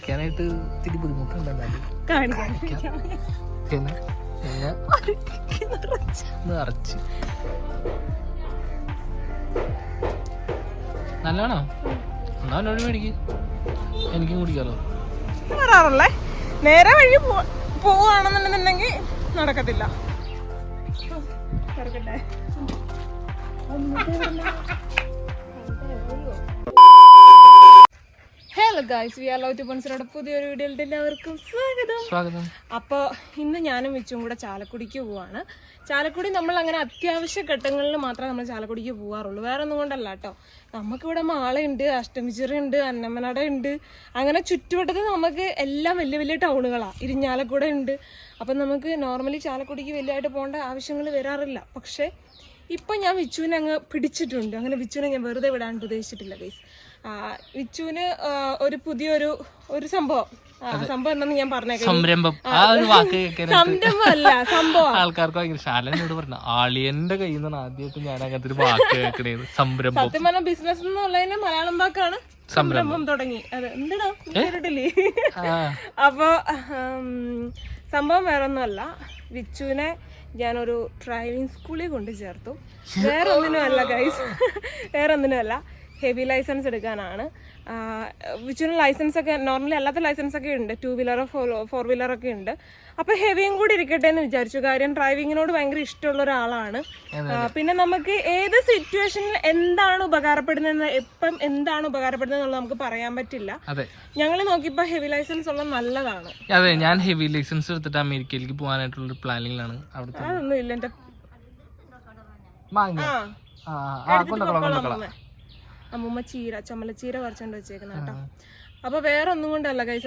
കഴിക്കാനായിട്ട് ഇത്തിരി ബുദ്ധിമുട്ടുണ്ടല്ലോ നിറച്ച്. നല്ലതാണോ എന്നാ എന്നോട് മേടിക്ക് എനിക്കും കുടിക്കാലോ. വരാറല്ലേ? നേരെ വഴി പോവാണെന്നുണ്ടെന്നുണ്ടെങ്കിൽ നടക്കത്തില്ല. തുറക്കട്ടെ. Hello guys we are love to പുതിയൊരു വീഡിയോയിലേക്ക് എല്ലാവർക്കും സ്വാഗതം. സ്വാഗതം. അപ്പോൾ ഇന്ന് ഞാനും വെച്ചും കൂടെ ചാലക്കുടിക്ക് പോവാണ്. ചാലക്കുടി നമ്മൾ അങ്ങനെ അത്യാവശ്യ ഘട്ടങ്ങളിൽ മാത്രമേ നമ്മൾ ചാലക്കുടിക്ക് പോവാറുള്ളൂ. വേറെ ഒന്നും കൊണ്ടല്ല കേട്ടോ. നമുക്കിവിടെ മാളയുണ്ട് അഷ്ടമിച്ചിറ ഉണ്ട് അന്നമനട ഉണ്ട്. അങ്ങനെ ചുറ്റുവട്ടത്ത് നമുക്ക് എല്ലാം വലിയ വലിയ ടൗണുകളാണ് ഇരിഞ്ഞാലക്കുട ഉണ്ട്. അപ്പം നമുക്ക് നോർമലി ചാലക്കുടിക്ക് വലിയതായിട്ട് പോകേണ്ട ആവശ്യങ്ങൾ വരാറില്ല. പക്ഷേ ഇപ്പം ഞാൻ വിച്ചുവിനെ അങ്ങ് പിടിച്ചിട്ടുണ്ട്. അങ്ങനെ വിച്ചുവിനെ ഞാൻ വെറുതെ വിടാൻ ഉദ്ദേശിച്ചിട്ടില്ല ഗൈസ് വിച്ചുവിന് ഒരു പുതിയൊരു ഒരു സംഭവം. സംഭവം എന്താണെന്ന് ഞാൻ പറഞ്ഞേക്കാം സംരംഭം. ആ ഒരു വാക്ക് സംരംഭമല്ല സംഭവം. ആൾക്കാർക്ക് ഭയങ്കര ശാലനോട് പറഞ്ഞ. ആളിയന്റെ കയ്യിൽ നിന്നാണ് ആദ്യമായിട്ട് ഞാൻ അങ്ങനത്തെ ഒരു വാക്ക് കേൾക്കണേന്ന് സംരംഭം. സത്യം പറഞ്ഞ ബിസിനസ് എന്നുള്ളതിന് മലയാളം വാക്കാണ്. സംരംഭം. തുടങ്ങി. അതെ. എന്തിനാ കേട്ടിട്ടില്ലേ? അപ്പൊ സംഭവം വേറെ ഒന്നുമല്ല വിച്ചുവിനെ ഞാനൊരു ഡ്രൈവിംഗ് സ്കൂളിൽ കൊണ്ട് ചേർത്തു. വേറെ ഒന്നിനും അല്ല ഗൈസ് വേറെ ഒന്നിനും അല്ല ഹെവി ലൈസൻസ് എടുക്കാനാണ്. വിച്ചുവിന് ലൈസൻസ് ഒക്കെ നോർമലി അല്ലാത്ത ലൈസൻസ് ഒക്കെ ഉണ്ട്. ടു വീലറോ ഫോർ വീലർ ഒക്കെ ഉണ്ട്. അപ്പോൾ ഹെവിയും കൂടി ഇരിക്കട്ടെ എന്ന് വിചാരിച്ചു. കാര്യം ഡ്രൈവിങ്ങിനോട് ഭയങ്കര ഇഷ്ടമുള്ള ഒരാളാണ്. പിന്നെ നമുക്ക് ഏത് സിറ്റുവേഷനിൽ എന്താണ് ഉപകാരപ്പെടുന്നത് എപ്പം എന്താണ് ഉപകാരപ്പെടുന്നത് എന്നുള്ളത് നമുക്ക് പറയാൻ പറ്റില്ല. ഞങ്ങൾ നോക്കിയപ്പോൾ ഹെവി ലൈസൻസ് ഉള്ള നല്ലതാണ്. അതെ ഞാൻ ഹെവി ലൈസൻസ് എടുത്തിട്ട് അമേരിക്കയിലേക്ക് പോകാനായിട്ടുള്ള പ്ലാനിങ്ങിലാണ് അവിടുത്തെ. അതൊന്നും ഇല്ല എന്റെ മാങ്ങ. ആ. അമ്മൂമ്മ. ചീര ചമ്മലച്ചീര പറിച്ചോണ്ട് വെച്ചേക്കുന്ന കേട്ടോ അപ്പൊ വേറെ ഒന്നും കൊണ്ടല്ല കൈസ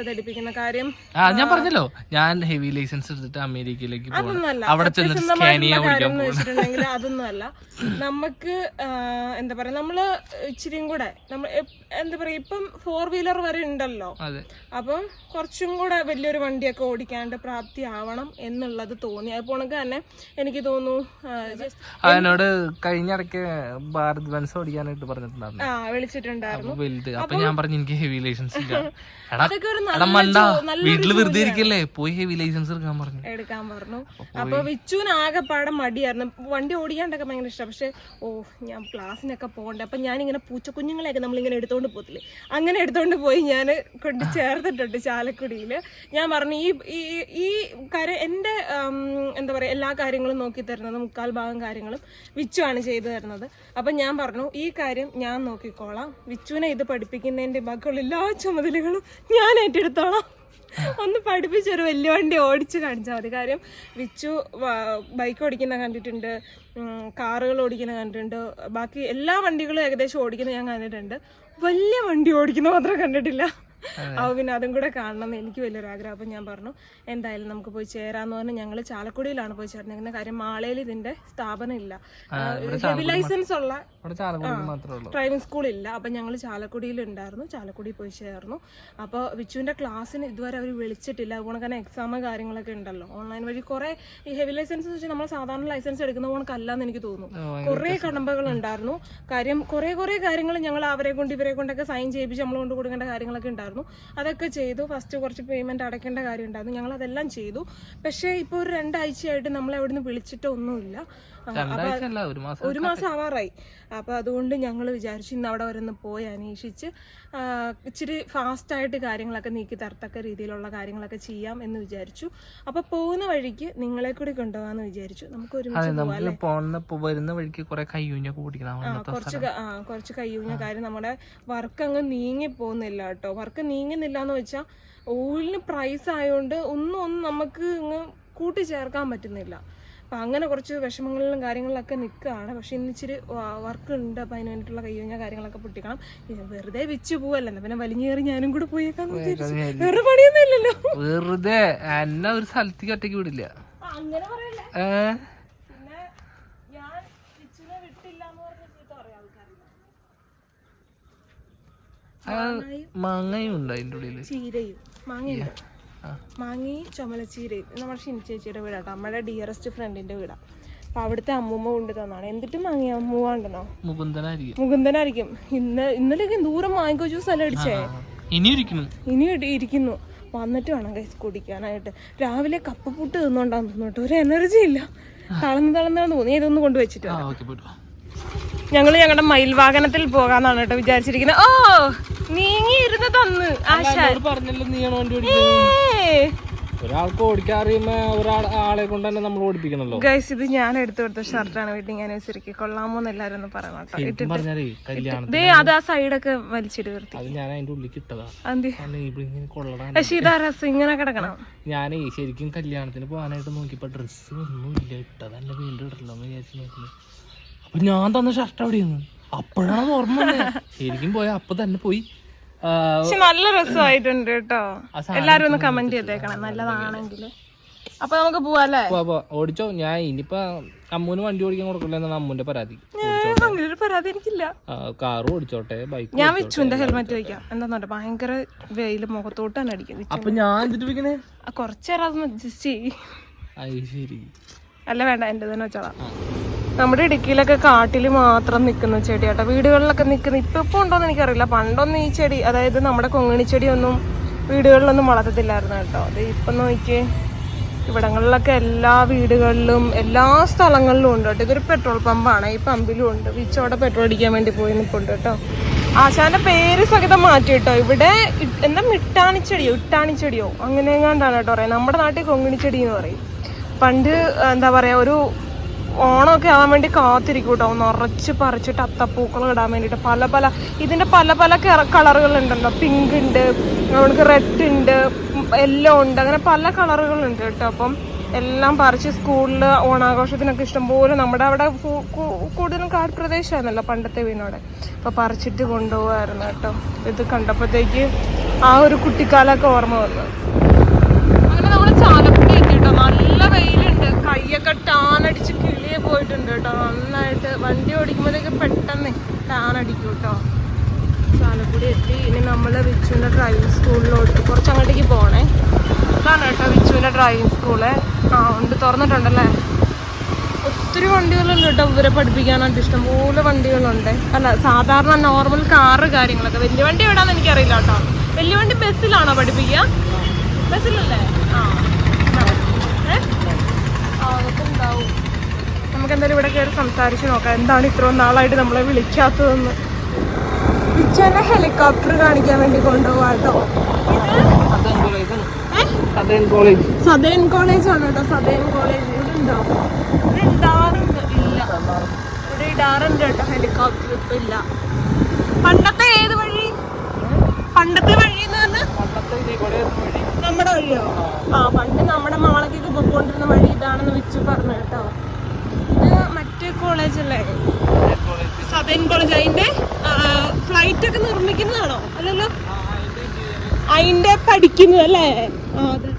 കാര്യം. ആ ഞാൻ പറഞ്ഞല്ലോ ഞാൻ ഹെവി ലൈസൻസ് എടുത്തിട്ട് അമേരിക്കയിലേക്ക് അതൊന്നുമല്ല അവിടെ സ്കാനിയ സത്യസന്ധമായിട്ടുള്ള കാര്യം എന്ന് വെച്ചിട്ടുണ്ടെങ്കിൽ അതൊന്നുമല്ല നമുക്ക് എന്താ പറയാ നമ്മൾ ഇച്ചിരിയും കൂടെ നമ്മൾ എന്താ പറയാ ഇപ്പം ഫോർ വീലർ വരെ ഉണ്ടല്ലോ. അപ്പം കുറച്ചും കൂടെ വലിയൊരു വണ്ടിയൊക്കെ ഓടിക്കാണ്ട് പ്രാപ്തി ആവണം എന്നുള്ളത് തോന്നി. അതുപോലെ കണക്ക് തന്നെ എനിക്ക് തോന്നുന്നു അതിനോട് കഴിഞ്ഞ ഇടയ്ക്ക് ഭാരത് ബൻസ് ഓടിക്കാനായിട്ട് പറഞ്ഞിട്ടുണ്ടായിരുന്നു. ആ വിളിച്ചിട്ടുണ്ടായിരുന്നു. അപ്പൊ ഞാൻ പറഞ്ഞു എനിക്ക് ഹെവി ലൈസൻസ് വീട്ടിൽ വെറുതെ ഇരിക്കല്ലേ പോയി ഹെവി ലൈസൻസ് എടുക്കാൻ പറഞ്ഞു. എടുക്കാൻ പറഞ്ഞു. അപ്പൊ വിച്ചുവിന് ആകെപ്പാടെ മടിയായിരുന്നു. വണ്ടി ഓടിക്കാണ്ടൊക്കെ ഭയങ്കര ഇഷ്ടം. പക്ഷെ ഓ ഞാൻ ക്ലാസ്സിനൊക്കെ പോകണ്ടേ. അപ്പൊ ഞാനിങ്ങനെ പൂച്ചക്കുഞ്ഞുങ്ങളെയൊക്കെ നമ്മളിങ്ങനെ എടുത്തോണ്ട് പോകത്തില്ലേ? അങ്ങനെ എടുത്തോണ്ട് പോയി ഞാൻ കൊണ്ട് ചേർത്തിട്ടുണ്ട് ചാലക്കുടിയിൽ ഞാൻ പറഞ്ഞു ഈ ഈ- കാര്യം എന്റെ എന്താ പറയുക എല്ലാ കാര്യങ്ങളും നോക്കി തരുന്നത് മുക്കാൽ ഭാഗം കാര്യങ്ങളും വിച്ചു ആണ് ചെയ്തു തരുന്നത്. അപ്പം ഞാൻ പറഞ്ഞു ഈ കാര്യം ഞാൻ നോക്കിക്കോളാം. വിച്ചുവിനെ ഇത് പഠിപ്പിക്കുന്നതിന്റെ ബാക്കിയുള്ള എല്ലാ ചുമതലകളും ഞാൻ ഏറ്റെടുത്തോളാം. ഒന്ന് പഠിപ്പിച്ചൊരു വലിയ വണ്ടി ഓടിച്ച് കാണിച്ചാൽ മതി. കാര്യം വിച്ചു ബൈക്ക് ഓടിക്കുന്ന കണ്ടിട്ടുണ്ട് കാറുകൾ ഓടിക്കുന്ന കണ്ടിട്ടുണ്ട്. ബാക്കി എല്ലാ വണ്ടികളും ഏകദേശം ഓടിക്കുന്ന ഞാൻ കണ്ടിട്ടുണ്ട്. വലിയ വണ്ടി ഓടിക്കുന്ന മാത്രം കണ്ടിട്ടില്ല. അപ്പോൾ പിന്നെ അതും കൂടെ കാണണം എന്ന് എനിക്ക് വലിയൊരു ആഗ്രഹം. അപ്പോൾ ഞാൻ പറഞ്ഞു എന്തായാലും നമുക്ക് പോയി ചേരാന്ന് പറഞ്ഞ് ഞങ്ങൾ ചാലക്കുടിയിലാണ് പോയി ചേർന്നിരിക്കുന്നത് കാര്യം മാളയിൽ ഇതിന്റെ സ്ഥാപനം ഇല്ല ഹെവി ലൈസൻസ് ഉള്ള ഡ്രൈവിംഗ് സ്കൂൾ ഇല്ല ഉള്ളൂ. ഡ്രൈവിംഗ് സ്കൂളില്ല അപ്പം ഞങ്ങൾ ചാലക്കുടിയിൽ ഉണ്ടായിരുന്നു ചാലക്കുടി പോയി ചേർന്നു. അപ്പോൾ വിച്ചുവിന്റെ ക്ലാസ്സിന് ഇതുവരെ അവർ വിളിച്ചിട്ടില്ല. അതുകൊണ്ട് തന്നെ എക്സാം കാര്യങ്ങളൊക്കെ ഉണ്ടല്ലോ. ഓൺലൈൻ വഴി കുറെ ഈ ഹെവി ലൈസൻസ് വെച്ചാൽ നമ്മൾ സാധാരണ ലൈസൻസ് എടുക്കുന്ന കണക്കല്ലാന്ന് എനിക്ക് തോന്നുന്നു. കുറെ കടമ്പകൾ ഉണ്ടായിരുന്നു കാര്യം കുറെ കുറെ കാര്യങ്ങൾ ഞങ്ങൾ അവരെ കൊണ്ട് ഇവരെ കൊണ്ടൊക്കെ സൈൻ ചെയ്യിപ്പിച്ച് നമ്മൾ കൊണ്ട് കൊടുക്കേണ്ട കാര്യങ്ങളൊക്കെ ഉണ്ടായിരുന്നു. അതൊക്കെ ചെയ്തു. ഫസ്റ്റ് കുറച്ച് പേയ്മെന്റ് അടയ്ക്കേണ്ട കാര്യം ഉണ്ടായിരുന്നു. ഞങ്ങൾ അതെല്ലാം ചെയ്തു. പക്ഷേ ഇപ്പോൾ ഒരു രണ്ടാഴ്ചയായിട്ട് നമ്മളെ അവിടുന്ന് വിളിച്ചിട്ടോ ഒരു മാസം ആവാറായി. അപ്പോൾ അതുകൊണ്ട് ഞങ്ങൾ വിചാരിച്ചു ഇന്ന് അവിടെ വരെ ഒന്ന് പോയി അന്വേഷിച്ച് ഇച്ചിരി ഫാസ്റ്റായിട്ട് കാര്യങ്ങളൊക്കെ നീക്കി തരത്തക്ക രീതിയിലുള്ള കാര്യങ്ങളൊക്കെ ചെയ്യാം എന്ന് വിചാരിച്ചു. അപ്പോൾ പോകുന്ന വഴിക്ക് നിങ്ങളെ കൂടി കൊണ്ടുപോകാന്ന് വിചാരിച്ചു. നമുക്ക് ഒരുമിച്ച് വരുന്ന വഴിക്ക് കുറേ കയ്യൂഞ്ഞൊക്കെ കുടിക്കണം കുറച്ച് കുറച്ച് കയ്യൂഞ്ഞ കാര്യം നമ്മുടെ വർക്ക് അങ്ങ് നീങ്ങി പോകുന്നില്ല കേട്ടോ. വർക്ക് നീങ്ങുന്നില്ല എന്ന് വെച്ചാൽ ഓയിലിന് പ്രൈസ് ആയതുകൊണ്ട് ഒന്നും ഒന്നും നമുക്ക് ഇങ്ങ് കൂട്ടിച്ചേർക്കാൻ പറ്റുന്നില്ല. അപ്പം അങ്ങനെ കുറച്ച് വിഷമങ്ങളിലും കാര്യങ്ങളിലൊക്കെ നിൽക്കുകയാണ് പക്ഷേ ഇന്ന് ഇച്ചിരി വർക്ക് ഉണ്ട് അപ്പം അതിന് വേണ്ടിയിട്ടുള്ള കയ്യോ കാര്യങ്ങളൊക്കെ പൊട്ടിക്കണം. വെറുതെ വെച്ച് പോവല്ല. എന്നാ പിന്നെ വലിഞ്ഞേറി ഞാനും കൂടെ പോയേക്കാന്ന് വിചാരിച്ചു. വേറെ പണിയൊന്നും ഇല്ലല്ലോ വെറുതെ എന്നെ ഒരു സ്ഥലത്തേക്ക് ഒറ്റയ്ക്ക് വിടില്ല. അങ്ങനെ പറയല്ല. മാങ്ങയും ഉണ്ട് അതിന്റെ ഉള്ളിൽ. ചീരയും. മാങ്ങയുണ്ട്. ആ. മാങ്ങയും ചുമലച്ചീരയും നമ്മുടെ ഷിനി ചേച്ചിയുടെ വീടാട്ടോ. നമ്മുടെ ഡിയറസ്റ്റ് ഫ്രണ്ടിന്റെ വീടാ. അപ്പൊ അവിടുത്തെ അമ്മൂമ്മ കൊണ്ട് തന്നാണ്. എന്തിട്ട് മാങ്ങിയ ഉണ്ടെന്നോ മുകുന്ദനായിരിക്കും. മുകുന്ദനായിരിക്കും. ഇന്ന് ഇന്നലെയൊക്കെ ദൂരം മാങ്കോ ജ്യൂസ് അല്ല അടിച്ചേ? ഇനി ഇരിക്കുന്നു. ഇനി ഇരിക്കുന്നു. വന്നിട്ട് വേണം കൈസ് കുടിക്കാനായിട്ട്. രാവിലെ കപ്പപ്പുട്ട് തിന്നോണ്ടാന്ന് തോന്നിട്ട് ഒരു എനർജി ഇല്ല. തളന്ന് തളന്നാന്ന് തോന്നി ഇതൊന്ന് കൊണ്ടുവച്ചിട്ട് ഞങ്ങൾ ഞങ്ങളുടെ മയിൽവാഹനത്തിൽ പോകാന്നാണ് കേട്ടോ വിചാരിച്ചിരിക്കുന്നത് ഓ നീങ്ങി ഇരുന്ന് തന്ന് ഒരാൾക്ക് ഓടിക്കാൻ അറിയുമ്പോ ഒരാളെ കൊണ്ട് തന്നെ നമ്മൾ ഓടിപ്പിക്കണല്ലോ. ഗൈസ് ഇത് ഞാൻ എടുത്തു കൊടുത്ത ഷർട്ടാണ് വെഡിങ് ആനിവേഴ്സറിക്ക് കൊള്ളാമോ എന്ന് എല്ലാവരും ഒന്ന് പറയണം ശരിക്കും ദേ അത് ആ സൈഡൊക്കെ വലിച്ചിട്ട് ഞാൻ ഇങ്ങനെ പക്ഷെ ഇതാ രസം ഇങ്ങനെ കിടക്കണം. ഞാനേ ശരിക്കും കല്യാണത്തിന് പോകാനായിട്ട് നോക്കിയപ്പോ ഡ്രസ്സ് ഒന്നും ഇല്ല ഇട്ടതല്ല വീണ്ടും ഇടല്ലോ എന്ന് വിചാരിച്ചു നോക്കുന്നത് അപ്പൊ ഞാൻ തന്ന ഷർട്ട് അവിടെ നിന്ന് അപ്പോഴാണ് ഓർമ്മ. ശരിക്കും പോയ അപ്പൊ തന്നെ പോയി. പക്ഷെ നല്ല രസമായിട്ടുണ്ട് കേട്ടോ. എല്ലാരും ഒന്ന് കമന്റ് ചെയ്തേക്കണം. നല്ലതാണെങ്കിൽ അപ്പൊ നമുക്ക് പോവാല്ലേ. ഓടിച്ചോ? ഞാൻ ഇനിയിപ്പോ അമ്മൂന് വണ്ടി ഓടിക്കാൻ കൊടുക്കില്ല എന്നാണ് അമ്മൂന്റെ പരാതി. പരാതി എനിക്കില്ല. കാറ് ഓടിച്ചോട്ടെ ബൈക്ക് ഞാൻ വിച്ചുവിന്റെ ഹെൽമെറ്റ് വയ്ക്കാം എന്താന്നോട്ടെ ഭയങ്കര വെയിൽ മുഖത്തോട്ട് തന്നെ അടിക്കും അപ്പൊ ഞാൻ കുറച്ചേരം അതൊന്ന് അഡ്ജസ്റ്റ് ചെയ്യും. ശരി അല്ല വേണ്ട. എന്റെ തന്നെ വെച്ചോളാം. നമ്മുടെ ഇടുക്കിയിലൊക്കെ കാട്ടിൽ മാത്രം നിൽക്കുന്ന ചെടിയാട്ടോ. വീടുകളിലൊക്കെ നിൽക്കുന്ന ഇപ്പം ഇപ്പോൾ ഉണ്ടോയെന്ന് എനിക്കറിയില്ല. പണ്ടൊന്നും ഈ ചെടി അതായത് നമ്മുടെ കൊങ്ങിണി ചെടിയൊന്നും വീടുകളിലൊന്നും വളർത്തത്തില്ലായിരുന്നു കേട്ടോ. അത് ഇപ്പം നോക്കിയേ ഇവിടങ്ങളിലൊക്കെ എല്ലാ വീടുകളിലും എല്ലാ സ്ഥലങ്ങളിലും ഉണ്ട് കേട്ടോ. ഇതൊരു പെട്രോൾ പമ്പാണ്. ഈ പമ്പിലും ഉണ്ട്. വിച്ചോടെ പെട്രോൾ അടിക്കാൻ വേണ്ടി പോയി നിൽപ്പുണ്ട് കേട്ടോ. ആശാന്റെ പേര് സഹിതം മാറ്റി കേട്ടോ. ഇവിടെ എന്താ മിട്ടാണിച്ചെടിയോ ഇട്ടാണിച്ചെടിയോ അങ്ങനെ എങ്ങാണ്ടാണ് കേട്ടോ പറയാം നമ്മുടെ നാട്ടിൽ കൊങ്ങിണിച്ചെടി എന്ന് പറയും. പണ്ട് എന്താ പറയാ ഒരു ഓണമൊക്കെ ആവാൻ വേണ്ടി കാത്തിരിക്കും കേട്ടോ. നിറച്ച് പറിച്ചിട്ട് അത്തപ്പൂക്കൾ ഇടാൻ വേണ്ടിയിട്ട് പല പല ഇതിന്റെ പല പല കളറുകൾ ഉണ്ടല്ലോ. പിങ്ക് ഉണ്ട് നമുക്ക് റെഡ് ഉണ്ട് യെല്ലോ ഉണ്ട് അങ്ങനെ പല കളറുകളുണ്ട് കേട്ടോ. അപ്പം എല്ലാം പറിച്ച് സ്കൂളിൽ ഓണാഘോഷത്തിനൊക്കെ ഇഷ്ടംപോലെ നമ്മുടെ അവിടെ കൂടുതലും കാട് പ്രദേശമായിരുന്നല്ലോ പണ്ടത്തെ വീണോടെ. അപ്പോൾ പറിച്ചിട്ട് കൊണ്ടുപോകായിരുന്നു കേട്ടോ. ഇത് കണ്ടപ്പോഴത്തേക്ക് ആ ഒരു കുട്ടിക്കാലമൊക്കെ ഓർമ്മ വന്നു. അങ്ങനെ നമ്മൾ ചാലക്കുടി എത്തി കേട്ടോ. നല്ല വെയിലുണ്ട്. കയ്യൊക്കെ ടാനടിച്ച് പോയിട്ടുണ്ട് കേട്ടോ. നന്നായിട്ട് വണ്ടി ഓടിക്കുമ്പോഴത്തേക്ക് പെട്ടെന്ന് ടാണടിക്കും കേട്ടോ. ചാലക്കുടി എത്തി. ഇനി നമ്മൾ വിച്ചുവിന്റെ ഡ്രൈവിംഗ് സ്കൂളിലോട്ട് കുറച്ച് അങ്ങോട്ടേക്ക് പോണേ. ഇതാണ് കേട്ടോ വിച്ചുവിന്റെ ഡ്രൈവിംഗ് സ്കൂൾ ആ ഉണ്ട് തുറന്നിട്ടുണ്ടല്ലേ? ഒത്തിരി വണ്ടികളുണ്ട് കേട്ടോ ഇവരെ പഠിപ്പിക്കാനായിട്ട്. ഇഷ്ടംപോലെ വണ്ടികളുണ്ട്. അല്ല സാധാരണ നോർമൽ കാറ് കാര്യങ്ങളൊക്കെ. വലിയ വണ്ടി എവിടാന്ന് എനിക്കറിയില്ല കേട്ടോ. വലിയ വണ്ടി ബസ്സിലാണോ പഠിപ്പിക്കുക? ബസ്സിലല്ലേ ആ ഏ? ആ അതൊക്കെ ഉണ്ടാവും നമുക്ക് എന്തായാലും ഇവിടെ കയറി സംസാരിച്ച് നോക്കാം. എന്താണ് ഇത്രയും നാളായിട്ട് നമ്മളെ വിളിക്കാത്തതെന്ന്. വിച്ചനെ ഹെലികോപ്റ്റർ കാണിക്കാൻ വേണ്ടി കൊണ്ടുപോകാം സദേൻ കോളേജ്. സദേൺ കോളേജ് ആണ് കേട്ടോ സദേൺ കോളേജ്. ഇവിടെ ഉണ്ടോ ഇവിടെ ഇടാറുണ്ട് ഇല്ല. ഇവിടെ ഇടാറുണ്ട് കേട്ടോ ഹെലികോപ്റ്റർ ഇപ്പൊ ഇല്ല. പണ്ടത്തെ ഏത് വഴി? പണ്ടത്തെ വഴി എന്ന് പറഞ്ഞാൽ നമ്മുടെ വഴിയോ? ആ പണ്ട് നമ്മുടെ മാളക്കൊക്കെ പൊക്കോണ്ടിരുന്ന വഴി ഇതാണെന്ന് വെച്ച് പറഞ്ഞു കോളേജ് അല്ലേ? Southern college. അതിന്റെ ഫ്ലൈറ്റ് ഒക്കെ നിർമ്മിക്കുന്നതാണോ? അല്ലല്ലോ? അതിന്റെ പഠിക്കുന്നത് അല്ലേ? അതെ.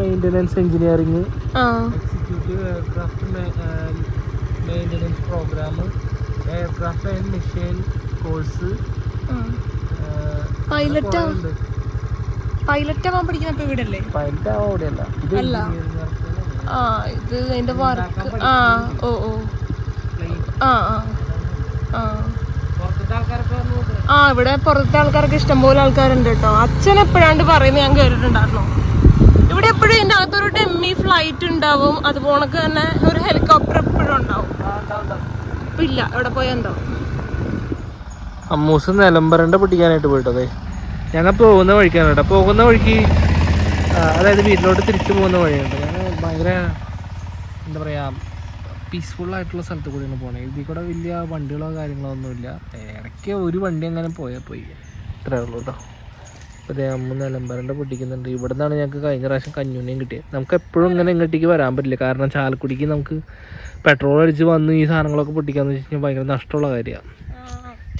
Maintenance engineering executive aircraft maintenance programme aircraft and machine course pilot pilot ആവാൻ പഠിക്കുന്നപ്പോ ഇവിടെ അല്ലേ പൈലറ്റ് അവിടെയല്ല. ഇത് അല്ല. engineering work ആണ്. ആ ഇത് അതിന്റെ വർക്ക് ആ ഓ ഓ. ആ ആ ആ. ആ ഇവിടെ പുറത്തെ ആൾക്കാർക്ക് ഇഷ്ടംപോലെ ആൾക്കാരുണ്ട് കേട്ടോ. അച്ഛൻ എപ്പോഴാണ്ട് പറയുന്നത് ഞാൻ കേട്ടിട്ടുണ്ടായിരുന്നു. ഇവിടെ എപ്പോഴും ഇതിന്റെ അകത്തൊരു ഡെമ്മി ഫ്ലൈറ്റ് ഉണ്ടാവും. അതുപോലെ തന്നെ ഒരു ഹെലികോപ്റ്റർ എപ്പോഴും ഉണ്ടാവും. ഇപ്പൊ ഇല്ല. ഇവിടെ പോയാ എന്തോ. അമ്മൂസ് നിലമ്പരണ്ട പിടിക്കാനായിട്ട് പോയിട്ടതേ. ഞങ്ങൾ പോകുന്ന വഴിക്കാണ് കേട്ടോ. പോകുന്ന വഴിക്ക് അതായത് വീട്ടിലോട്ട് തിരിച്ചു പോകുന്ന വഴിയുണ്ട് ഭയങ്കര എന്താ പറയുക പീസ്ഫുൾ ആയിട്ടുള്ള സ്ഥലത്ത് കൂടിയാണ് പോകണത് ഇതിൽ കൂടെ വലിയ വണ്ടികളോ കാര്യങ്ങളോ ഒന്നുമില്ല. ഇടയ്ക്ക് ഒരു വണ്ടി അങ്ങനെ പോയാൽ പോയി. ഇത്രേ ഉള്ളൂ കേട്ടോ അപ്പോൾ അതേ അമ്മ നിലമ്പരണ്ട പൊട്ടിക്കുന്നുണ്ട്. ഇവിടെ നിന്നാണ് ഞങ്ങൾക്ക് കഴിഞ്ഞ പ്രാവശ്യം കഞ്ഞുണ്ണിയും കിട്ടിയത്. നമുക്ക് എപ്പോഴും ഇങ്ങനെ ഇങ്ങോട്ടേക്ക് വരാൻ പറ്റില്ല. കാരണം ചാലക്കുടിക്ക് നമുക്ക് പെട്രോൾ അടിച്ച് വന്ന് ഈ സാധനങ്ങളൊക്കെ പൊട്ടിക്കാന്ന് വെച്ച് കഴിഞ്ഞാൽ ഭയങ്കര നഷ്ടമുള്ള കാര്യമാണ്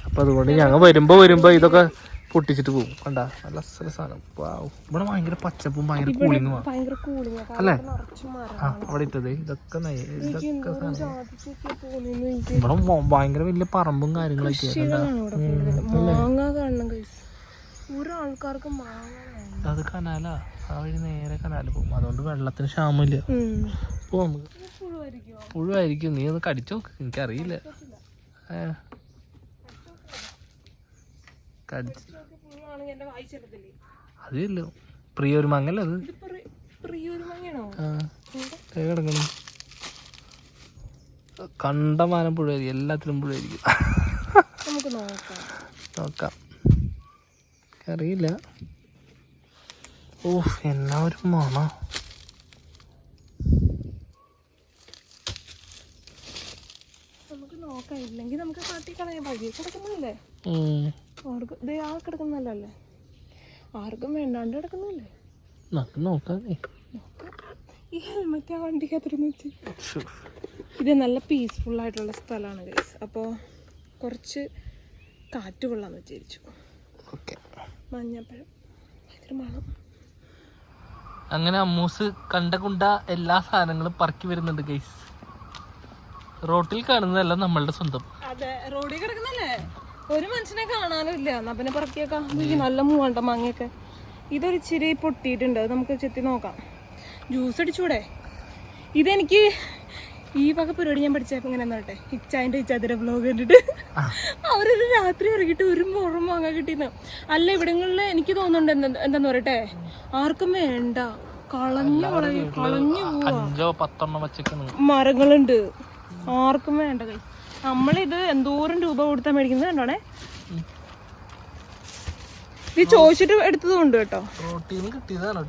അപ്പം അതുകൊണ്ട് ഞങ്ങൾ വരുമ്പോൾ വരുമ്പോൾ ഇതൊക്കെ പൊട്ടിച്ചിട്ട് പോകും കണ്ടാ? നല്ല സാധനം. വാവ്. ഇവിടെ ഭയങ്കര പച്ചപ്പും ഭയങ്കര കൂളിങ്ങും അല്ലേ? ആ അവിടെ ഇട്ടത്. ഇതൊക്കെ നയ- ഇതൊക്കെ ഇവിടെ ഭയങ്കര വലിയ പറമ്പും കാര്യങ്ങളൊക്കെ. അത് കനാലാ. ആ വഴി നേരെ കനാല് പോകും. അതുകൊണ്ട് വെള്ളത്തിന് ക്ഷാമില്ല. പോ നമുക്ക്? പുഴുവായിരിക്കും നീ ഒന്ന് കടിച്ചോക്ക് എനിക്കറിയില്ല. ഏ. അതില്ലോ. പ്രിയൊരു മങ്ങല്ലേ അത് കിടക്കണം കണ്ടമാനം പുഴയായിരിക്കും. എല്ലാത്തിലും പുഴയായിരിക്കും. നോക്കാം. അറിയില്ല ഓ എന്നാ ഒരു മണ. നമുക്ക് നോക്കാം. ഇല്ലെങ്കിൽ നമുക്ക് കാട്ടി കളയാം വഴി കിടക്കുന്നില്ലേ ഉം. ആർക്കും ദേ ആ കിടക്കുന്നല്ലേ ആർക്കും വേണ്ടാണ്ട് കിടക്കുന്നല്ലേ? നമുക്ക് ഈ ഹെൽമെറ്റ് ആ വണ്ടിക്കകത്തിരുന്ന് വെച്ച്. ഇത് നല്ല പീസ്ഫുൾ ആയിട്ടുള്ള സ്ഥലമാണ് ഗൈസ് അപ്പോൾ കുറച്ച് കാറ്റ് കൊള്ളാന്ന് വിചാരിച്ചു. ഓക്കെ. മഞ്ഞപ്പഴം. ഭയങ്കര മണം. അങ്ങനെ അമ്മൂസ് കണ്ട കുണ്ട എല്ലാ സാധനങ്ങളും പറക്കി വരുന്നുണ്ട് ഗൈസ് റോട്ടിൽ കാണുന്നതല്ല നമ്മളുടെ സ്വന്തം. അതെ റോഡിൽ കിടക്കുന്നല്ലേ ഒരു മനുഷ്യനെ കാണാനില്ല ഇല്ല. എന്നാ പിന്നെ പറക്കിയേക്കാം. നല്ല മൂവണ്ട മാങ്ങയൊക്കെ. ഇതൊരു ഇച്ചിരി പൊട്ടിയിട്ടുണ്ട്. അത് നമുക്ക് ചെത്തി നോക്കാം. ജ്യൂസ് അടിച്ചൂടെ? ഇതെനിക്ക് ഈ വക പരിപാടി ഞാൻ പഠിച്ചപ്പോ ഇങ്ങനെ നോട്ടെ ഇച്ചായന്റെ ഇച്ചാതിരെ ബ്ലോഗ് കണ്ടിട്ട്. അവരൊരു രാത്രി ഇറങ്ങിയിട്ട് ഒരു മുറം വാങ്ങാൻ കിട്ടിയെന്ന് അല്ല ഇവിടങ്ങളിൽ എനിക്ക് തോന്നുന്നുണ്ട് എന്താ എന്താന്ന് പറയട്ടെ? ആർക്കും വേണ്ട. കളഞ്ഞു കളഞ്ഞു കളഞ്ഞു പോവാ. മരങ്ങളുണ്ട്. ആർക്കും വേണ്ട കൈ നമ്മളിത് എന്തോരം രൂപ കൊടുത്താൽ മേടിക്കുന്നത് കണ്ടോണേ? ഇത് ചോദിച്ചിട്ട് എടുത്തതുണ്ട് കേട്ടോ.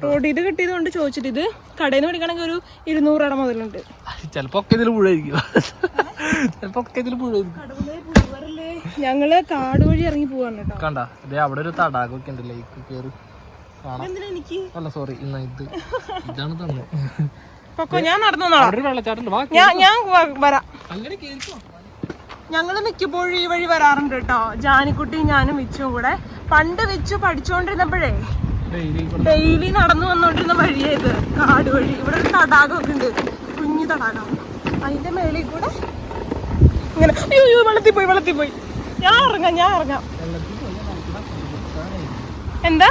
റോഡിൽ ഇത് കിട്ടിയതുകൊണ്ട് ചോദിച്ചിട്ട് ഇത്. കടയിൽ നിന്ന് മേടിക്കണമെങ്കിൽ ഒരു ഇരുന്നൂറ് ഇട മുതലുണ്ട്. ചിലപ്പോ ഇതിൽ പുഴയായിരിക്കും. ചിലപ്പോ ഒക്കെ ഇതിൽ പുഴയായിരിക്കും. ഞങ്ങൾ കാട് വഴി ഇറങ്ങി പോവാണ് കേട്ടോ. കണ്ട? അവിടെ ഒരു തടാകമൊക്കെ ഉണ്ട് ലേക്ക് അല്ല സോറി ഇന്ന് ഇത്. ഇതാണ് തന്നെ ഞാൻ നടന്നു ഞാൻ ഞാൻ വരാം. അങ്ങനെ കേൾക്കോ ഞങ്ങൾ മിക്കപ്പോഴും ഈ വഴി വരാറുണ്ട് കേട്ടോ. ജാനിക്കുട്ടി ഞാനും വിച്ചും കൂടെ. പണ്ട് വിച്ചു പഠിച്ചുകൊണ്ടിരുന്നപ്പോഴേ ഡെയിലി നടന്നു വന്നോണ്ടിരുന്ന വഴിയേ ഇത്. കാട് വഴി. ഇവിടെ ഒരു തടാകമൊക്കെ ഉണ്ട്. കുഞ്ഞു തടാകം. അതിന്റെ മേളിൽ കൂടെ ഇങ്ങനെ അയ്യോ വെള്ളത്തിൽ പോയി വെള്ളത്തിൽ പോയി. ഞാൻ ഇറങ്ങാം ഞാൻ ഇറങ്ങാം. എന്താ?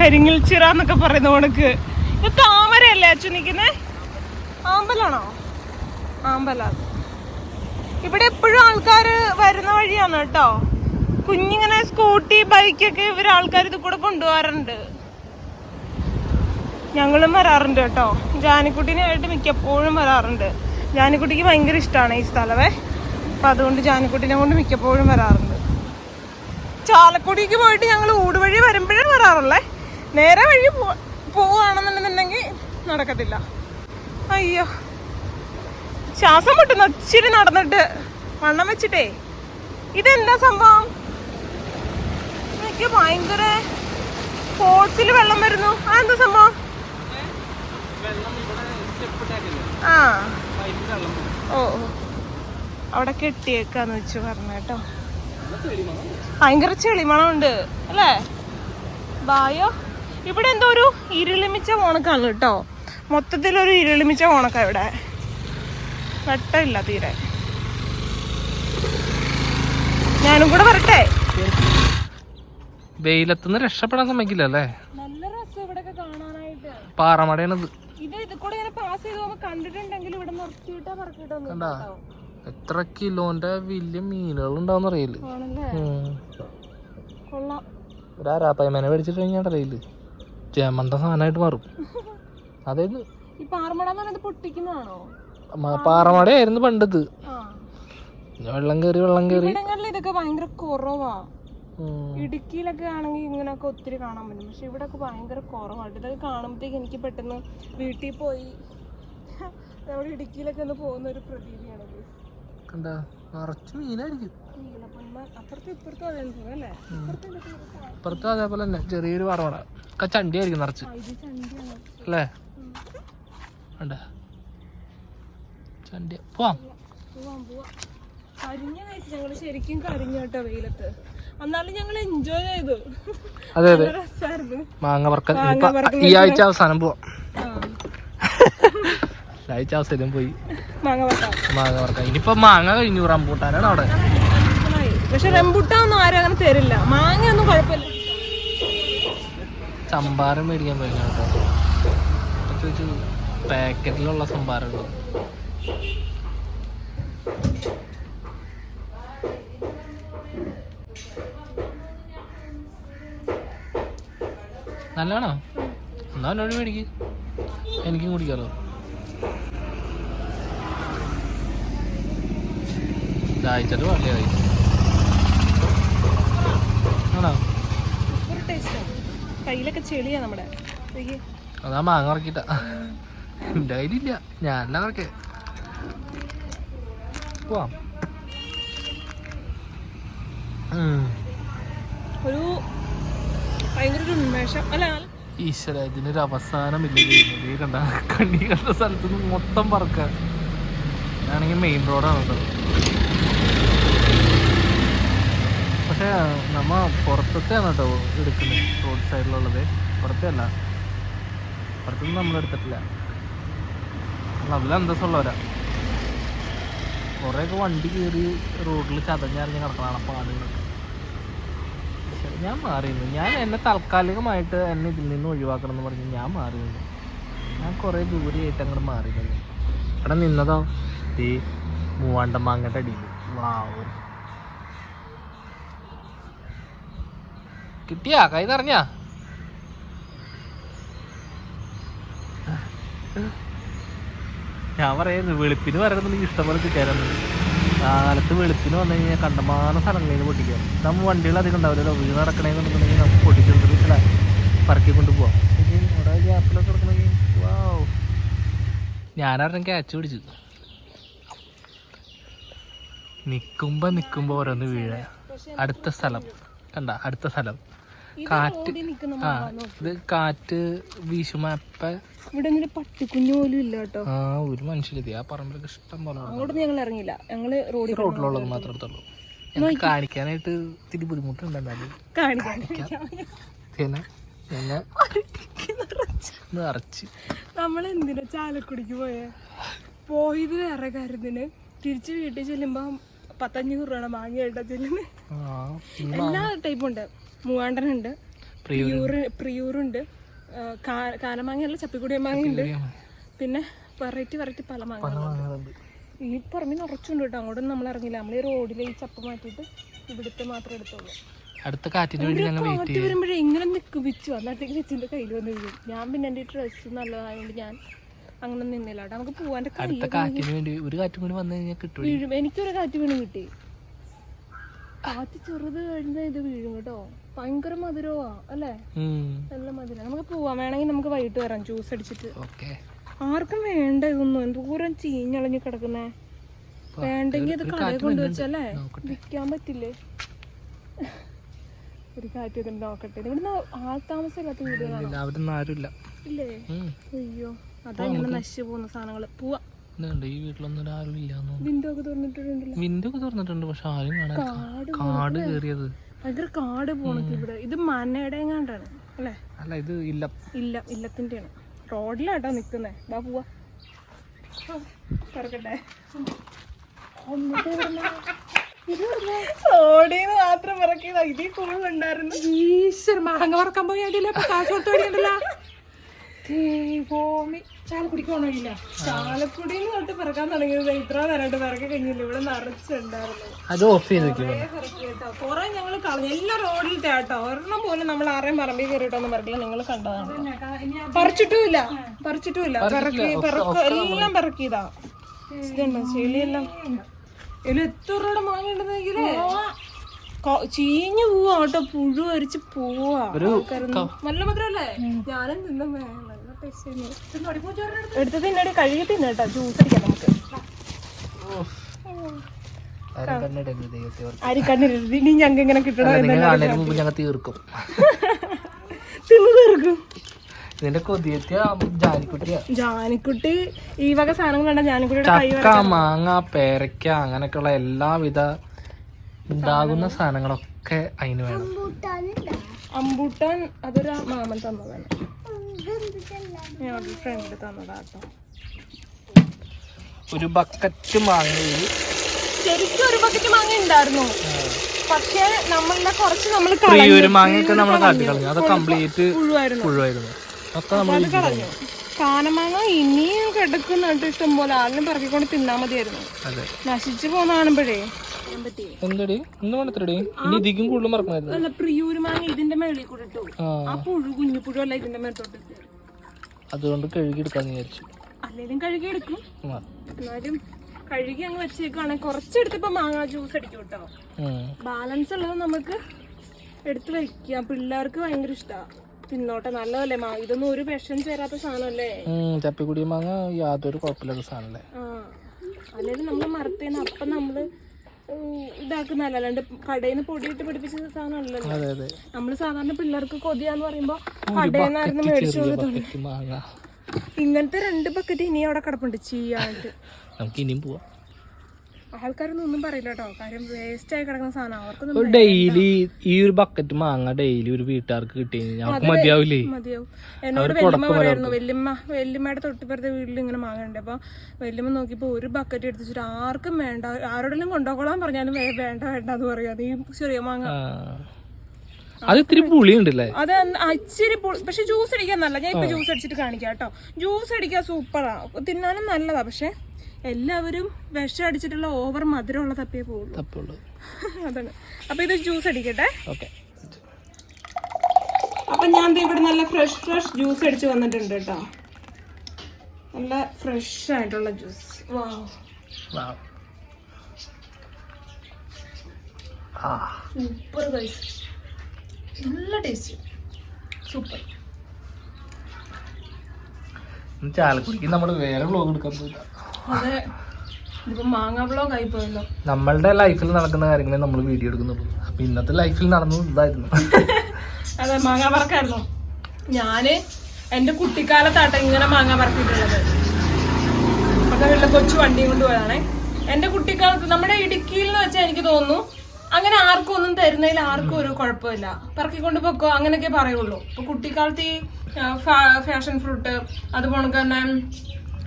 കരിങ്ങിൽ ചിറ എന്നൊക്കെ പറയുന്ന ഉണക്ക് ഇത് താമരയല്ലേ അച്ഛൻ നിക്കുന്നേ ആമ്പലാണോ? ആമ്പല. ഇവിടെ എപ്പോഴും ആൾക്കാർ വരുന്ന വഴിയാണ് കേട്ടോ. കുഞ്ഞിങ്ങനെ സ്കൂട്ടി ബൈക്കൊക്കെ ഇവർ ആൾക്കാർ ഇത് കൂടെ കൊണ്ടുപോകാറുണ്ട്. ഞങ്ങളും വരാറുണ്ട് കേട്ടോ. ജാനിക്കുട്ടീനായിട്ട് മിക്കപ്പോഴും വരാറുണ്ട്. ജാനിക്കുട്ടിക്ക് ഭയങ്കര ഇഷ്ടമാണ് ഈ സ്ഥലമേ. അപ്പൊ അതുകൊണ്ട് ജാനിക്കുട്ടീനെ കൊണ്ട് മിക്കപ്പോഴും വരാറുണ്ട്. ചാലക്കുടിക്ക് പോയിട്ട് ഞങ്ങൾ ഊട് വഴി വരുമ്പോഴേ വരാറുള്ളേ. നേരെ വഴി പോവാണെന്നുണ്ടെന്നുണ്ടെങ്കിൽ നടക്കത്തില്ല. അയ്യോ. ശ്വാസം മുട്ടുന്നു ഒച്ചിരി നടന്നിട്ട് വണ്ണം വെച്ചിട്ടേ. ഇതെന്താ സംഭവം? എനിക്ക് ഭയങ്കര സ്പോർട്സിൽ വെള്ളം വരുന്നു. ആ എന്താ സംഭവം? ആ. ഓ. അവിടെ കെട്ടിയേക്കാന്ന് വെച്ച് പറഞ്ഞു കേട്ടോ. ഭയങ്കര ചെളിമണമുണ്ട് അല്ലേ? ബായോ? ഇവിടെ എന്തോ ഒരു ഇരുളിമിച്ച ഓണക്കാണ് കേട്ടോ. മൊത്തത്തിലൊരു ഇരുളിമിച്ച ഓണക്ക ഇവിടെ. വെട്ടമില്ല തീരെ. ഞാനും കൂടെ വരട്ടെ? വെയിലത്തുനിന്ന് രക്ഷപ്പെടാൻ സമ്മതിക്കില്ല അല്ലേ? നല്ല രസം ഇവിടെ കാണാനായിട്ട്. പാറമടയാണിത്. ഇത് ഇത് കൂടെ ഇങ്ങനെ പാസ് ചെയ്ത് പോകുമ്പോ കണ്ടിട്ടുണ്ടെങ്കിൽ ഇവിടെ നിർത്തിയിട്ടാ കണ്ടാ? എത്ര കിലോന്റെ വലിയ മീനുകൾ ഉണ്ടാവും അറിയില്ല കൊള്ളാം. ഒരു അരാപ്പായ്മനെ മേടിച്ചിട്ട് കഴിഞ്ഞാൽ അറിയില്ല. ജമന്റെ സാധനമായിട്ട് മാറും. അതായത് ഈ പാറമട പൊട്ടിക്കുന്നതാണോ? പാറമടയായിരുന്നു പണ്ടത്. വെള്ളം കയറി വെള്ളം കയറി ഇതൊക്കെ ഭയങ്കര കുറവാ. ഇടുക്കിയിലൊക്കെ ആണെങ്കിൽ ഇങ്ങനെയൊക്കെ ഒത്തിരി കാണാൻ പറ്റും. പക്ഷെ ഇവിടെ ഒക്കെ ഭയങ്കര കുറവാണ്. ഇതൊക്കെ കാണുമ്പോഴത്തേക്ക് എനിക്ക് പെട്ടെന്ന് വീട്ടിൽ പോയി നമ്മുടെ ഇടുക്കിയിലൊക്കെ ഒന്ന് പോകുന്ന ഒരു പ്രതീതിയാണ്. കണ്ടാ? നിറച്ച് മീനായിരിക്കും. അപ്പുറത്തും അതേപോലെ തന്നെ. ചെറിയൊരു പാറമട. ഒക്കെ ചണ്ടിയായിരിക്കും നിറച്ച്. അല്ലേ. കണ്ടാ? ചണ്ടി. പോവാം. ഞങ്ങൾ ശരിക്കും കരിഞ്ഞു കേട്ടോ വെയിലത്ത്. എന്നാലും ഞങ്ങൾ എൻജോയ് ചെയ്തു. അതെ അതെ. നല്ല രസമായിരുന്നു മാങ്ങ മാങ്ങ വറക്കൽ ഈ ആഴ്ച അവസാനം പോവാം. ആഴ്ച അവസാനം പോയി. മാങ്ങ മാങ്ങ വറക്കാൻ ഇനിയിപ്പോ മാങ്ങ കഴിഞ്ഞു റംബൂട്ടാനാണ് അവിടെ. പക്ഷെ പക്ഷെ റംബുട്ടാനൊന്നും ആരും അങ്ങനെ തരില്ല. മാങ്ങയൊന്നും കുഴപ്പമില്ല. സംഭാരം മേടിക്കാൻ പോയി കേട്ടോ. ചോദിച്ചു പാക്കറ്റിലുള്ള നല്ലതാണോ? എന്നാ എന്നോട് മേടിക്ക്. എനിക്കും കുടിക്കാലോ ദാഹിച്ചിട്ട് പാടില്ലായി ആണോ? കയ്യിലൊക്കെ ചെളിയാ നമ്മുടെ. അതാ മാങ്ങ ഇറക്കിട്ട ഡൈലി ഇല്ല. ഞാനല്ല പോവാം. ഒരു ഭയങ്കര ഒരു ഉന്മേഷം. അല്ല ഈശ്വര ഇതിനൊരു അവസാനമില്ല ഈ കണ്ട കണ്ണി കണ്ട സ്ഥലത്ത് നിന്ന് മൊത്തം പറക്കാൻ. ഇതാണെങ്കിൽ മെയിൻ റോഡാണ് കേട്ടോ. പക്ഷേ നമ്മ പുറത്തത്തെയാണ് കേട്ടോ എടുക്കുന്നത്. റോഡ് സൈഡിലുള്ളത് പുറത്തല്ല പുറത്തുനിന്ന് നമ്മൾ എടുത്തിട്ടില്ല നമ്മൾ അതിൽ അന്തസ്സുള്ളവരാ. കുറേയൊക്കെ വണ്ടി കയറി റോഡിൽ ചതഞ്ഞറിഞ്ഞ് കിടക്കണതാണ് പാടുകളൊക്കെ ഞാൻ മാറിയിരുന്നു. ഞാൻ എന്നെ താൽക്കാലികമായിട്ട് എന്നെ ഇതിൽ നിന്ന് ഒഴിവാക്കണം എന്ന് പറഞ്ഞ് ഞാൻ മാറിയിരുന്നു. ഞാൻ കുറേ ദൂരെയായിട്ട് അങ്ങോട്ട് മാറിയിരുന്നു. അവിടെ നിന്നതോ? ഈ മൂവാണ്ടം മാങ്ങയുടെ അടിയിൽ. വാവ്. കിട്ടിയാ? കൈ നിറഞ്ഞാ? ഞാൻ പറയുന്നു വെളുപ്പിന് പറയുന്നത് എനിക്ക് ഇഷ്ടംപോലെ കിട്ടിയായിരുന്നു. കാലത്ത് വെളുപ്പിന് വന്നു കഴിഞ്ഞാൽ കണ്ടമാന സ്ഥലങ്ങളിൽ പൊട്ടിക്കാം. നമ്മൾ വണ്ടികൾ അധികം ഉണ്ടാവില്ലല്ലോ. വീട് നടക്കണമെന്നുണ്ടെങ്കിൽ നമുക്ക് പൊട്ടിച്ചെടുത്തിട്ട് ചില പറക്കി കൊണ്ടുപോവാം അവിടെ ഗ്യാപ്പിലൊക്കെ കിടക്കണമെങ്കിൽ വാവ് ഞാനറിഞ്ഞ ക്യാച്ച് പിടിച്ചു. നിക്കുമ്പോ നിക്കുമ്പോ ഓരോന്ന് വീഴ. അടുത്ത സ്ഥലം. കണ്ട അടുത്ത സ്ഥലം. കാറ്റ് ആ ഇത് കാറ്റ് വീശുമ്പോ അപ്പ ഇവിടെ ഇങ്ങനെ പട്ടിക്കുഞ്ഞു പോലും ഇല്ല കേട്ടോ. ആ ഒരു മനുഷ്യരെത്തി ആ പറമ്പിലൊക്കെ ഇഷ്ടം പോലെ. അങ്ങോട്ട് ഞങ്ങൾ ഇറങ്ങില്ല ഞങ്ങൾ റോഡിൽ റോഡിലുള്ളത് മാത്രമേ എടുത്തുള്ളൂ. എനിക്ക് കാണിക്കാനായിട്ട് ഇത്തിരി ബുദ്ധിമുട്ടുണ്ട് എന്തായാലും കാണിക്കാൻ നിറച്ച്. നമ്മൾ എന്തിനാ ചാലക്കുടിക്ക് പോയേ? പോയത് വേറെ കാര്യത്തിന്. തിരിച്ച് വീട്ടിൽ ചെല്ലുമ്പോ പത്തഞ്ഞൂറ് രൂപ മാങ്ങ ചെല്ലുന്നത് ആ എല്ലാ ടൈപ്പും ഉണ്ട്. മൂവാണ്ടനുണ്ട്. ഉണ്ട് പ്രിയൂർ പ്രിയൂറുണ്ട്. ആ, കാ- കാനമാങ്ങയല്ല ചപ്പിക്കുടിയ മാങ്ങയുണ്ട് പിന്നെ വെറൈറ്റി വെറൈറ്റി പല മാങ്ങകളുണ്ട് ഈ പറമ്പിൽ നിറച്ചുണ്ട് കേട്ടോ. അങ്ങോട്ടൊന്നും നമ്മൾ ഇറങ്ങില്ല നമ്മൾ ഈ റോഡിലെ ഈ ചപ്പ് മാറ്റിയിട്ട് ഇവിടുത്തെ മാത്രമേ എടുത്തുള്ളൂ. അടുത്ത കാറ്റിന് വേണ്ടി ഞങ്ങൾ വെയിറ്റ് കാറ്റ് വരുമ്പോഴേ ഇങ്ങനെ നിൽക്കും വിച്ചു. വെച്ചിന്റെ കയ്യിൽ വന്ന് വീഴും. ഞാൻ പിന്നെ എന്റെ ഡ്രസ്സ് നല്ലതായതുകൊണ്ട് ഞാൻ അങ്ങനെ നിന്നില്ല കേട്ടോ. നമുക്ക് പോവാന്റെ അടുത്ത കാറ്റിന് വേണ്ടി ഒരു കാറ്റ് കൂടി വന്നു കഴിഞ്ഞാൽ കിട്ടും. വീഴും. എനിക്കൊരു കാറ്റ് വീണ് കിട്ടി. കാറ്റ് ചെറുത് കഴിഞ്ഞാൽ ഇത് വീഴും കേട്ടോ. ഭയങ്കര മധുരവാ അല്ലേ? നല്ല മധുരം. നമുക്ക് പോവാം. വേണമെങ്കിൽ നമുക്ക് വൈകിട്ട് വരാം. ജ്യൂസ് അടിച്ചിട്ട്. ആർക്കും വേണ്ട ഇതൊന്നും. എന്തോരം ചീഞ്ഞളഞ്ഞ് കിടക്കുന്നേ. വേണ്ടെങ്കി ഇത് കടയിൽ കൊണ്ടുവച്ചല്ലേ വിൽക്കാൻ പറ്റില്ലേ? ഒരു കാറ്റ് വന്നിട്ട് നോക്കട്ടെ. ഇവിടുന്ന് ആൾ താമസമില്ലാത്ത വീടുകളാണോ? ഇല്ലേ അയ്യോ. അതാ ഇങ്ങനെ നശിച്ചു പോകുന്ന സാധനങ്ങൾ. പോവാ. ഈ വീട്ടിലൊന്നും ആരും ഇല്ലാന്ന് വിൻഡോ ഒക്കെ തുറന്നിട്ടുണ്ട് വിൻഡോ ഒക്കെ തുറന്നിട്ടുണ്ട് പക്ഷെ ആരും കാണാൻ കാട് കാട് കയറിയത് ഭയങ്കര കാട് പോണക്ക് ഇവിടെ. ഇത് മനയുടെ എങ്ങാണ്ടാണ് അല്ലേ? അല്ല ഇത് ഇല്ല. ഇല്ല ഇല്ലത്തിന്റെയാണ് റോഡിലാട്ടോ നിൽക്കുന്നേ വാ പോവാ. തുറക്കട്ടെ. റോഡിന്ന് മാത്രം പിറക്കിയതാ. ഇതിൽ ഫുൾ ഉണ്ടായിരുന്നു. ഈശ്വര മാങ്ങ പറക്കാൻ പോയി. അതിലെ കാശ് കൊടുത്ത് ദൈവമേ ചാലക്കുടിക്ക് ചാലക്കുടി എന്ന് തൊട്ട് പിറക്കാൻ തുടങ്ങിയത് ഇത്ര നേരമായിട്ട് പിറക്കി കഴിഞ്ഞില്ല? ഇവിടെ നിറച്ചുണ്ടായിരുന്നു. അത് ഓഫ് ചെയ്ത് കൊറേ ഞങ്ങൾ കളഞ്ഞു. എല്ലാ റോഡിൽ തേട്ടോ ഒരെണ്ണം പോലും നമ്മൾ ആരെയും പറമ്പിൽ കയറിയിട്ടൊന്നും പറക്കില്ല നിങ്ങൾ കണ്ടതാണ്. പറിച്ചിട്ടുമില്ല. പറിച്ചിട്ടുമില്ല. പിറക്കി പിറക്ക എല്ലാം പിറക്കിയതാ. ഇതുണ്ടോ. ചെളിയെല്ലാം. ഇതിൽ എത്ര രൂപയുടെ മാങ്ങ ഉണ്ടെന്നെങ്കിലേ ചീഞ്ഞു പോവാ കേട്ടോ. പുഴു അരിച്ച് പോവാ. നല്ല മധുരല്ലേ? ഞാനും ടേസ്റ്റ് എടുത്ത് തിന്നടി കഴുകി തിന്നട്ടോ ജ്യൂസ് അടിക്കാം നമുക്ക്. ഇനി ഞങ്ങൾക്ക് ഇങ്ങനെ കിട്ടണം ഞങ്ങൾ തീർക്കും. തിന്നു തീർക്കും. ഇതിന്റെ കൊതിയത്തിയ ജാലിക്കുട്ടിയ ജാനിക്കുട്ടി ഈ വക സാധനങ്ങൾ കണ്ട ജാനിക്കുട്ടിയുടെ ചക്ക മാങ്ങ പേരക്ക അങ്ങനെയൊക്കെയുള്ള എല്ലാവിധ ഉണ്ടാകുന്ന സാധനങ്ങളൊക്കെ അതിന് വേണം. അമ്പൂട്ടാൻ അതൊരു മാമൻ തന്നതാണ്. ഞങ്ങളുടെ ഫ്രണ്ട് തന്നതാ കേട്ടോ. ഒരു ബക്കറ്റ് മാങ്ങയിൽ ശരിക്കും ഒരു ബക്കറ്റ് മാങ്ങ ഉണ്ടായിരുന്നു. പക്ഷേ നമ്മളുടെ കുറച്ച് നമ്മൾ ഒരു മാങ്ങയൊക്കെ നമ്മൾ കാട്ടി കളഞ്ഞു. അത് കംപ്ലീറ്റ് പുഴുവായിരുന്നു. ഒക്കെ നമ്മൾ കളഞ്ഞു. കാനമാങ്ങ ഇനിയും കിടക്കുന്നുണ്ട് ഇഷ്ടം പോലെ ആളിനും പറക്കിക്കൊണ്ട് തിന്നാ മതിയായിരുന്നു. നശിച്ചു പോന്ന കാണുമ്പോഴേ എന്തടി? ഇന്ന് വേണ്ടത്രടി ഇനി ഇതിക്കും കൂടുതൽ മറക്കണമായിരുന്നു. അല്ല പ്രിയൂര് മാങ്ങ ഇതിന്റെ മേളിൽ കൂടെ ഇട്ടു. ആ. പുഴു കുഞ്ഞു പുഴു അല്ല ഇതിന്റെ മേത്തോട്ട്. അതുകൊണ്ട് കഴുകി എടുക്കാന്ന് വിചാരിച്ചു. അല്ലേലും കഴുകി എടുക്കും. എന്നാലും കഴുകി അങ്ങ് വെച്ചേക്കാണെങ്കിൽ കുറച്ചെടുത്തിപ്പോ മാങ്ങ ജ്യൂസ് അടിക്കും കേട്ടോ ബാലൻസ് ഉള്ളത് നമുക്ക് എടുത്ത് വെക്കാം. പിള്ളേർക്ക് ഭയങ്കര ഇഷ്ടമാണ് തിന്നോട്ടെ നല്ലതല്ലേ? മാ ഇതൊന്നും ഒരു വിഷം ചേരാത്ത സാധനമല്ലേ? ചപ്പിക്കുടി മാങ്ങ യാതൊരു കുഴപ്പമില്ലാത്ത സാധനല്ലേ അല്ലെങ്കിൽ നമ്മൾ മറത്തേന്ന് അപ്പം നമ്മൾ ഇതാക്കുന്നതല്ല അല്ലാണ്ട് കടയിൽ നിന്ന് പൊടിയിട്ട് പിടിപ്പിച്ച സാധനമല്ലല്ലോ. നമ്മൾ സാധാരണ പിള്ളേർക്ക് കൊതിയാന്ന് പറയുമ്പോ കടയിൽ നിന്നായിരുന്നു മേടിച്ചു ഇങ്ങനത്തെ രണ്ട് ബക്കറ്റ് ഇനി അവിടെ കിടപ്പുണ്ട്. ചെയ്യാനായിട്ട് നമുക്ക് ഇനിയും പോവാം. ആൾക്കാരൊന്നും ഒന്നും പറയില്ല കേട്ടോ കാര്യം വേസ്റ്റ് ആയി കിടക്കുന്ന സാധനം. അവർക്കൊന്നും ഡെയിലി ഈ ഒരു ബക്കറ്റ് മാങ്ങ ഡെയിലി ഒരു വീട്ടുകാർക്ക് കിട്ടി അവർക്ക് മതിയാവില്ലേ മതിയാവും. എന്നോട് വല്യമ്മ പറയായിരുന്നു വെല്ലുമ്മ വെല്ലുമ്മയുടെ തൊട്ടിപ്പുറത്തെ വീട്ടിൽ ഇങ്ങനെ മാങ്ങുണ്ട് അപ്പൊ വെല്ലുമ്മ നോക്കിയപ്പോ ഒരു ബക്കറ്റ് എടുത്തിട്ട് ആർക്കും വേണ്ട. ആരോടെങ്കിലും കൊണ്ടോക്കോളാൻ പറഞ്ഞാലും വേണ്ട വേണ്ട എന്ന് പറയാം. ഈ ചെറിയ മാങ്ങ. അത് ഇത്തിരി പുളിയുണ്ടല്ലേ അത് ഇച്ചിരി പുളി- പക്ഷെ ജ്യൂസ് അടിക്കാൻ നല്ല ഞാൻ ഇപ്പൊ ജ്യൂസ് അടിച്ചിട്ട് കാണിക്കാം കേട്ടോ ജ്യൂസ് അടിക്കാൻ സൂപ്പറാ തിന്നാനും നല്ലതാ. പക്ഷെ എല്ലാവരും വിഷം അടിച്ചിട്ടുള്ള ഓവർ മധുരമുള്ള തപ്പിയേ പോകുള്ളൂ. അതാണ്. അപ്പൊ ഇത് ജ്യൂസ് അടിക്കട്ടെ. ഓക്കെ. അപ്പൊ ഞാൻ ഇവിടെ നല്ല ഫ്രഷ് ഫ്രഷ് ജ്യൂസ് അടിച്ച് വന്നിട്ടുണ്ട് കേട്ടോ. നല്ല ഫ്രഷ് ആയിട്ടുള്ള ജ്യൂസ് സൂപ്പർ ഗൈസ് നല്ല ടേസ്റ്റ് സൂപ്പർ ചാലക്കുടിക്ക് നമ്മൾ വേറെ വ്ലോഗ് എടുക്കാൻ പോയില്ല. നമ്മളുടെ ലൈഫിൽ നടക്കുന്ന കാര്യങ്ങളെ നമ്മൾ വീഡിയോ എടുക്കുന്നുള്ളൂ അപ്പൊ ഇന്നത്തെ ലൈഫിൽ നടന്നത് ഇതായിരുന്നു. അതെ മാങ്ങ പറക്കായിരുന്നു ഞാൻ എന്റെ കുട്ടിക്കാലത്താട്ട ഇങ്ങനെ മാങ്ങ പറക്കിയിട്ടുള്ളത് അപ്പൊ വീട്ടിലെ കൊച്ചു വണ്ടിയും കൊണ്ട് പോയതാണേ. എന്റെ കുട്ടിക്കാലത്ത് നമ്മുടെ ഇടുക്കിയിൽ എന്ന് വെച്ചാൽ എനിക്ക് തോന്നുന്നു അങ്ങനെ ആർക്കും ഒന്നും തരുന്നതിൽ ആർക്കും ഒരു കുഴപ്പമില്ല. പറക്കിക്കൊണ്ട് പൊക്കോ അങ്ങനെയൊക്കെ പറയുള്ളൂ. അപ്പൊ കുട്ടിക്കാലത്ത് ഈ ഫാഷൻ ഫ്രൂട്ട് അതുപോലെ തന്നെ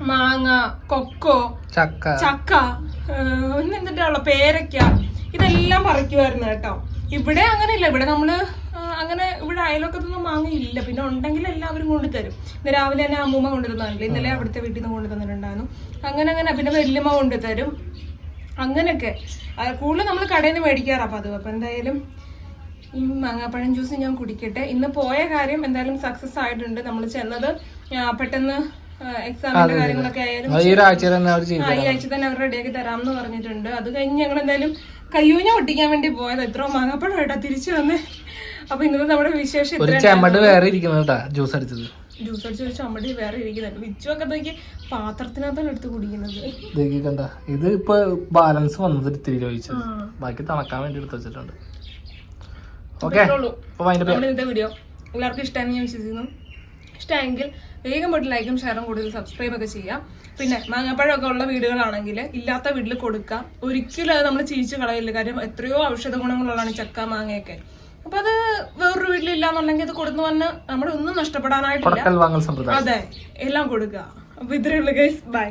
മാങ്ങ കൊക്കോ ചക്ക. ചക്ക എന്തിട്ടാണല്ലോ പേരയ്ക്ക ഇതെല്ലാം പറിക്കുമായിരുന്നു കേട്ടോ. ഇവിടെ അങ്ങനെ ഇല്ല ഇവിടെ നമ്മൾ അങ്ങനെ ഇവിടെ അയൽവക്കത്തൊന്നും മാങ്ങയില്ല. പിന്നെ ഉണ്ടെങ്കിൽ എല്ലാവരും കൊണ്ടുതരും ഇന്ന് രാവിലെ തന്നെ അമ്മൂമ്മ കൊണ്ടുതന്നില്ല ഇന്നലെ അവിടുത്തെ വീട്ടിൽ നിന്ന് കൊണ്ടുതന്നിട്ടുണ്ടായിരുന്നു അങ്ങനെ അങ്ങനെ. പിന്നെ വല്യമ്മ കൊണ്ടുതരും അങ്ങനെയൊക്കെ. കൂടുതൽ നമ്മൾ കടയിൽ നിന്ന് മേടിക്കാറാ പതിവ്. അപ്പൊ എന്തായാലും ഈ മാങ്ങാപ്പഴം ജ്യൂസ് ഞാൻ കുടിക്കട്ടെ. ഇന്ന് പോയ കാര്യം എന്തായാലും സക്സസ് ആയിട്ടുണ്ട്. നമ്മൾ ചെന്നത് പെട്ടെന്ന് എക്സാമിന്റെ കാര്യങ്ങളൊക്കെ ആയാലും ഈ ആഴ്ച തന്നെ അവർ റെഡിയാക്കി തരാം. എന്ന് പറഞ്ഞിട്ടുണ്ട്. അത് കഴിഞ്ഞ് ഞങ്ങൾ എന്തായാലും കയ്യൂഞ്ഞ ഒട്ടിക്കാൻ വേണ്ടി പോയത്. എത്രയോ മാങ്ങാപ്പഴം കേട്ടോ തിരിച്ചു വന്ന്. അപ്പൊ ഇന്നത്തെ നമ്മുടെ വിശേഷം വേറെ ഇരിക്കുന്നത് ജ്യൂസ് അടിച്ചത്. ജ്യൂസ് അടിച്ച് ഒരു ചമ്മടി വേറെ ഇരിക്കുന്നുണ്ട്. വിച്ചു ഒക്കെ നോക്കി പാത്രത്തിനകത്താണ് എടുത്ത് കുടിക്കുന്നത്. ഇത് ഇപ്പൊ ബാലൻസ് വന്നത് ഇത്തിരി ചോദിച്ചത്. ബാക്കി തണക്കാൻ വേണ്ടി എടുത്ത് വെച്ചിട്ടുണ്ട്. ഓക്കെ വീഡിയോ എല്ലാവർക്കും ഞാൻ വിശ്വസിക്കുന്നു. ഇഷ്ടമെങ്കിൽ വേഗം പോയിട്ട് ലൈക്കും ഷെയറും കൂടുതൽ സബ്സ്ക്രൈബ് ഒക്കെ ചെയ്യാം. പിന്നെ മാങ്ങാപ്പഴമൊക്കെ ഉള്ള വീടുകളാണെങ്കിൽ ഇല്ലാത്ത വീട്ടിൽ കൊടുക്കാം. ഒരിക്കലും അത് നമ്മൾ ചീച്ചു കളയില്ല കാര്യം എത്രയോ ഔഷധ ഗുണങ്ങളുള്ളതാണ് ചക്ക മാങ്ങയൊക്കെ. അപ്പൊ അത് വേറൊരു വീട്ടിലില്ല എന്നുണ്ടെങ്കിൽ അത് കൊടുത്തു വന്ന് നമ്മുടെ ഒന്നും നഷ്ടപ്പെടാനായിട്ടില്ല. അതെ. എല്ലാം കൊടുക്കുക. അപ്പൊ ഇത്രയുള്ള ഗൈസ് ബൈ